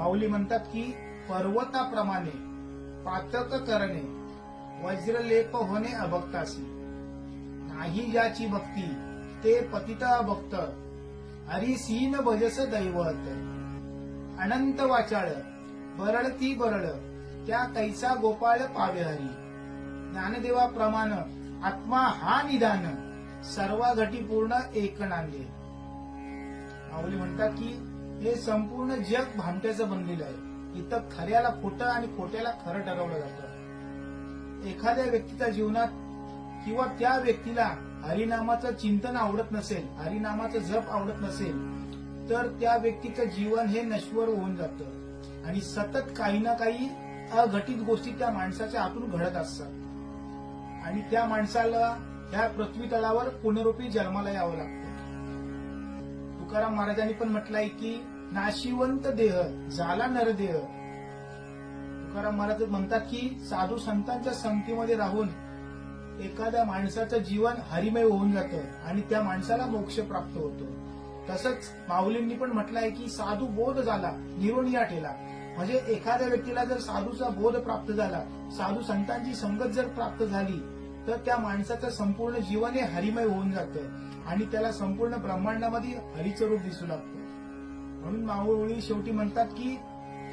माऊली म्हणतात की पर्वताप्रमाणे पातक करणे वज्रलेप होणे अभक्तासी नाही ज्याची भक्ती ते पतित भक्त हरिसीन भजस दैवत. अनंत वाचाळ बरळ ती बरळ त्या कैसा गोपाळ पावे हरी ज्ञानदेवाप्रमाण आत्मा हा निदान सर्वा घटी पूर्ण एक नांदे माऊली म्हणतात की हे संपूर्ण जग भामट्याचं बनलेलं आहे. इथं खऱ्याला खोटं आणि खोट्याला खरं ठरवलं जातं. एखाद्या व्यक्तीच्या जीवनात किंवा त्या व्यक्तीला हरिनामाचं चिंतन आवडत नसेल हरिनामाचं जप आवडत नसेल तर त्या व्यक्तीचं जीवन हे नश्वर होऊन जातं. आणि सतत काही ना काही अघटित गोष्टी त्या माणसाच्या आतून घडत असतात. आणि त्या माणसाला ह्या पृथ्वी तळावर पुनरुपी जन्माला यावं लागतं. तुकाराम महाराजांनी पण म्हटलंय की नाशिवंत देह झाला नरदेह. तुकाराम महाराज म्हणतात की साधू संतांच्या संगतीमध्ये राहून एखाद्या माणसाचं जीवन हरिमय होऊन जातं आणि त्या माणसाला मोक्ष प्राप्त होतो. तसंच माऊलींनी पण म्हटलंय की साधू बोध झाला निरोनिया ठेला म्हणजे एखाद्या व्यक्तीला जर साधूचा बोध प्राप्त झाला साधू संतांची संगत जर प्राप्त झाली तर त्या माणसाचं संपूर्ण जीवन हे हरिमय होऊन जातं. आणि त्याला संपूर्ण ब्रह्मांडामध्ये हरीचं रूप दिसू लागतं. म्हणून माऊळी शेवटी म्हणतात की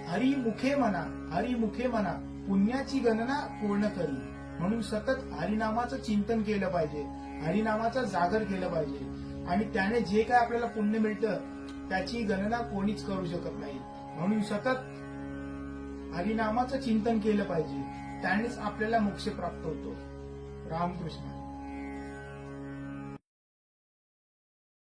हरी मुखे म्हणा हरी मुखे म्हणा पुण्याची गणना पूर्ण करी. म्हणून सतत हरिनामाचं चिंतन केलं पाहिजे हरिनामाचं जागर केलं पाहिजे. आणि त्याने जे काय आपल्याला पुण्य मिळतं त्याची गणना कोणीच करू शकत नाही. म्हणून सतत हरिनामाचं चिंतन केलं पाहिजे. त्यानेच आपल्याला मोक्ष प्राप्त होतो. रामकृष्ण